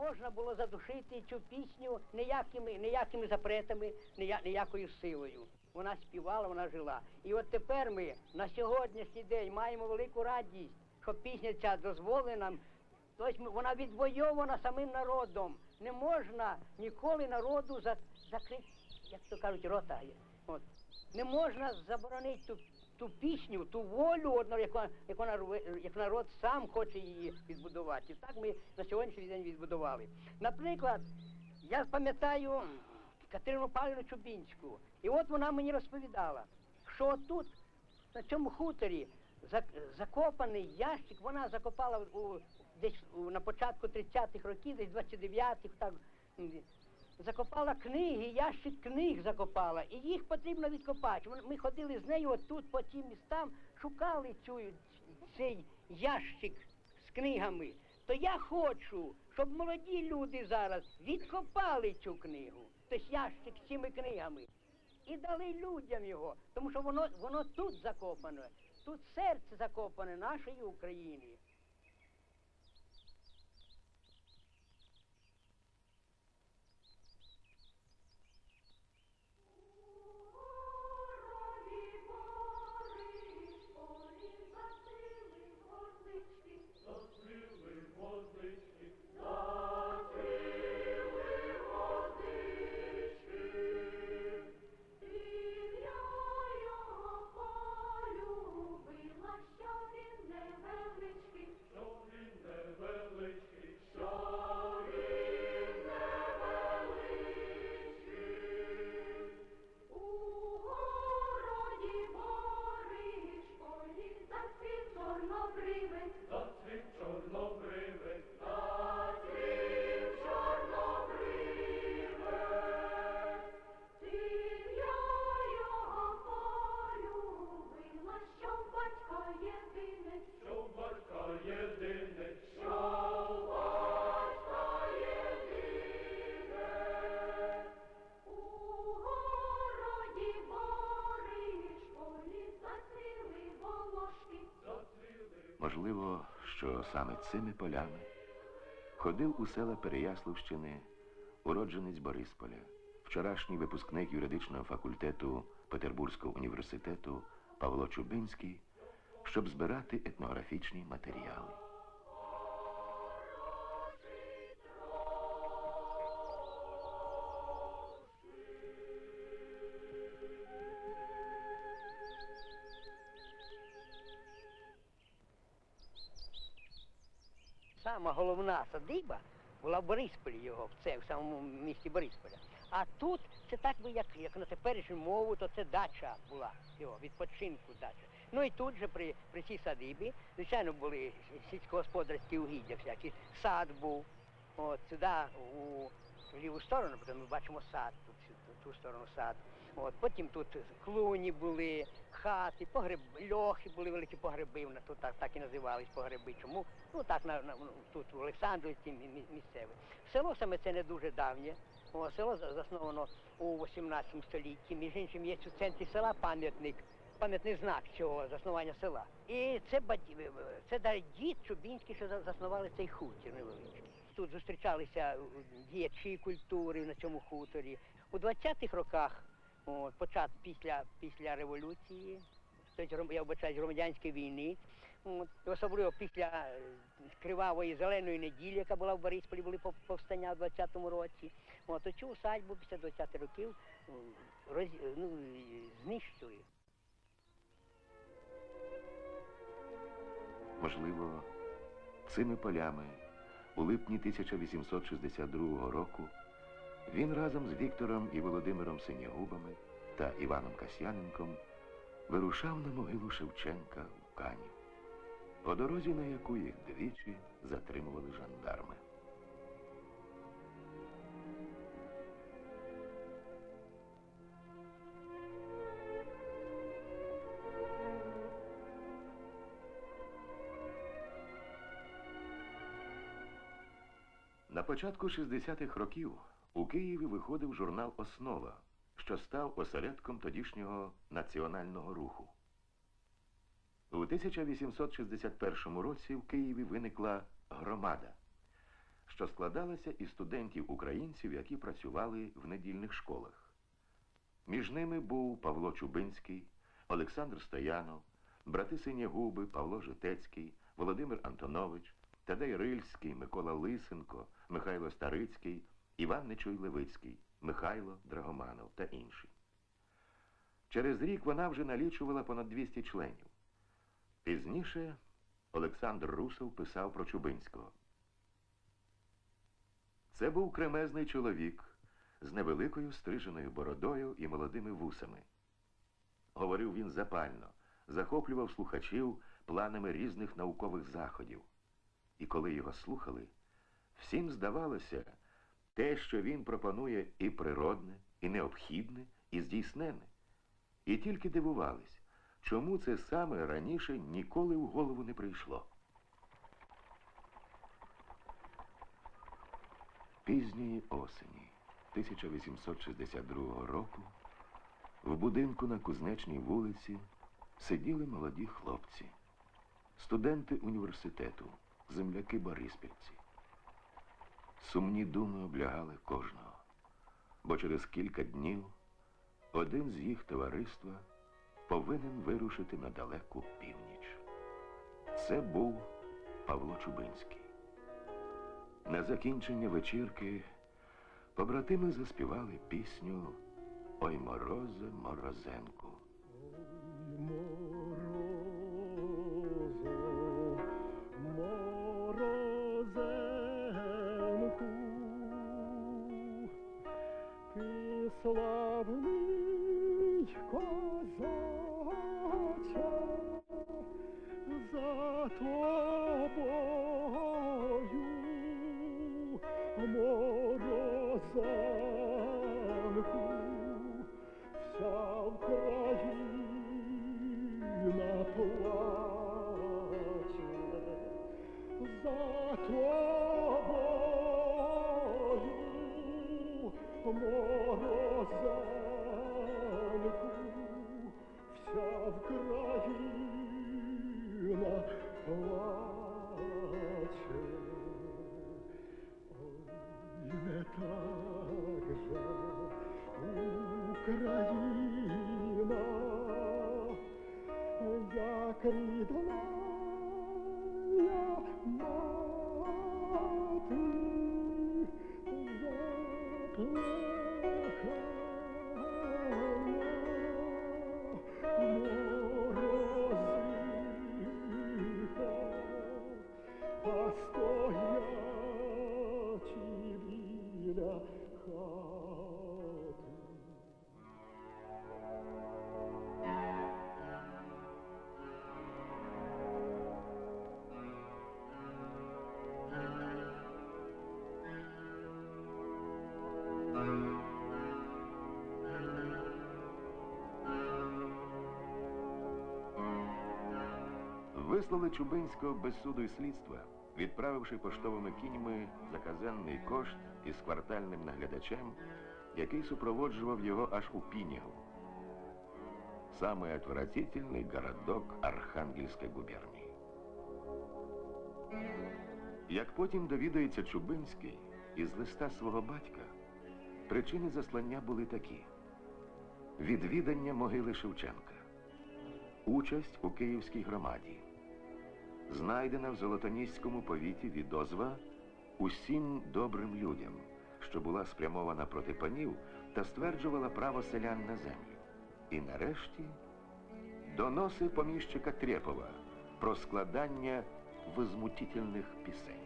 можна було задушити цю пісню ніякими, ніякими запретами, ния- ніякою силою. Вона співала, вона жила. І от тепер ми на сьогоднішній день маємо велику радість, що пісня ця дозволена. Тобто вона відвойована самим народом. Не можна ніколи народу за, закрити, як то кажуть, рота. От. Не можна заборонити ту, ту пісню, ту волю, яку, яку, як народ сам хоче її відбудувати. І так ми на сьогоднішній день відбудували. Наприклад, я пам'ятаю Катерину Павлівну Чубінську, і от вона мені розповідала, що тут, на цьому хуторі, зак- закопаний ящик, вона закопала у, десь на початку 30-х років, десь 29-х, так, закопала книги, ящик книг закопала, і їх потрібно відкопати. Ми ходили з нею отут по тим містам, шукали цю, цей ящик з книгами. То я хочу, щоб молоді люди зараз відкопали цю книгу, тобто ящик з цими книгами, і дали людям його, тому що воно, воно тут закопане, тут серце закопане нашої України. Можливо, що саме цими полями ходив у села Переяславщини уродженець Борисполя, вчорашній випускник юридичного факультету Петербурзького університету Павло Чубинський, щоб збирати етнографічні матеріали. Сама головна садиба була в Борисполі його, в це в самому місті Борисполя. А тут це так би, як, як на теперішню мову, то це дача була його, відпочинку дача. Ну і тут же при, при цій садибі, звичайно, були сільськогосподарські угіддя всякі, сад був. От сюди у ліву сторону, потім ми бачимо сад, тут ту сторону сад. От, потім тут клуні були, хати, погреб, льохи були великі погреби, тут так, так і називались погреби. Чому? Ну так на, на тут в Олександрівці мі- мі- місцеве. Село саме це не дуже давнє. О, село за- засновано у 18 столітті. Між іншим є у центрі села пам'ятник, пам'ятний знак цього заснування села. І це е, це да, дід Чубінський, що заснували цей хутір невеличкий. Тут зустрічалися е, діячі культури на цьому хуторі. У 20-х роках, от, почат після, після революції, тобто, я вбачаю, громадянської війни, от, особливо після е, кривавої зеленої неділі, яка була в Борисполі, були пов- повстання в 20-му році. От, оцю усадьбу після 20-х років роз, ну, і. Можливо, цими полями у липні 1862 року він разом з Віктором і Володимиром Синягубами та Іваном Касьяненком вирушав на могилу Шевченка в Кані, по дорозі на яку їх двічі затримували жандарми. На початку 60-х років у Києві виходив журнал Основа, що став осередком тодішнього національного руху. У 1861 році в Києві виникла громада. що складалася із студентів-українців, які працювали в недільних школах. Між ними був Павло Чубинський, Олександр Стоянов, брати Синягуби, Павло Житецький, Володимир Антонович, Тадей Рильський, Микола Лисенко, Михайло Старицький, Іван Нечуй Левицький, Михайло Драгоманов та інші. Через рік вона вже налічувала понад 200 членів. Пізніше Олександр Русов писав про Чубинського. Це був кремезний чоловік з невеликою стриженою бородою і молодими вусами. Говорив він запально, захоплював слухачів планами різних наукових заходів. І коли його слухали, всім здавалося, те, що він пропонує і природне, і необхідне, і здійснене. І тільки дивувались, чому це саме раніше ніколи в голову не прийшло. Пізньої осені 1862 року в будинку на Кузнечній вулиці сиділи молоді хлопці, студенти університету, земляки Бориспільці. Сумні думи облягали кожного, бо через кілька днів один з їх товариства повинен вирушити на далеку північ. Це був Павло Чубинський. На закінчення вечірки побратими заспівали пісню Ой морозе морозенку. Славний козаче, за тобою морозенку, вся Україна плаче. За тобою, морозенку, вся Україна плаче. Ой, не так же Україна, як рідна я мати Вислали Чубинського без суду і слідства, відправивши поштовими кіньми заказанний кошт із квартальним наглядачем, який супроводжував його аж у Пінігу. Самый отвратительный городок Архангельської губернії. Як потім довідається Чубинський із листа свого батька, причини заслання були такі: відвідання могили Шевченка, участь у Київській громаді, знайдена в Золотоніському повіті відозва усім добрим людям, що була спрямована проти панів та стверджувала право селян на землю. І нарешті доноси поміщика Трєпова про складання визмутительних пісень.